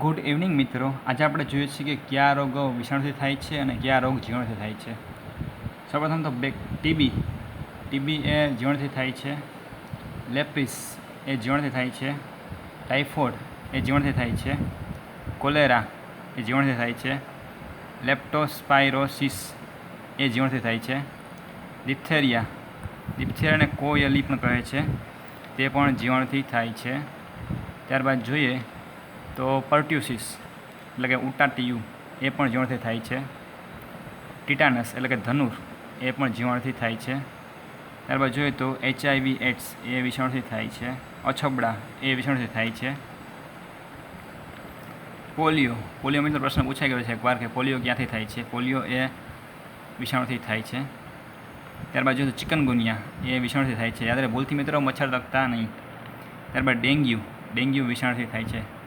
Good evening મિત્રો. આજે આપણે જોઈએ છીએ કે કયા રોગો વિષાણુથી થાય છે અને કયા રોગ જીવાણુથી થાય છે. સૌપ્રથમ તો બેક ટીબી. ટીબી એ જીવાણુથી થાય છે. લેપિસ એ જીવાણુથી થાય છે. ટાઇફોઇડ એ જીવાણુથી થાય છે. કોલેરા એ જીવાણુથી થાય છે. લેપ્ટોસ્પાયરોસિસ એ જીવાણુથી થાય છે. ડિપ્થેરિયા. ડિપ્થેરિયાને કોયલી પણ કહે છે. તે પણ જીવાણુથી થાય છે. ત્યારબાદ જોઈએ તો પર્ટ્યુસિસ, એટલે કે ઉટાટીયું એ પણ જીવાણુથી થાય છે. ટીટાનસ, એટલે કે ધનુર, એ પણ જીવાણુથી થાય છે. ત્યારબાદ જોઈએ તો એચઆઈવી, એડ્સ, એ વિષાણુથી થાય છે. અછબડા, એ વિષાણુથી થાય છે. પોલિયો પોલિયો મિત્રો પ્રશ્ન પૂછાઈ ગયો છે એકવાર કે પોલિયો ક્યાંથી થાય છે? પોલિયો એ વિષાણુથી થાય છે. ત્યારબાદ જોઈએ તો ચિકનગુનિયા, એ વિષાણુથી થાય છે. યાદ રહે, ભૂલથી મિત્રો મચ્છર લગતા નહીં. ત્યારબાદ ડેન્ગ્યુ ડેન્ગ્યુ વિષાણુથી થાય છે.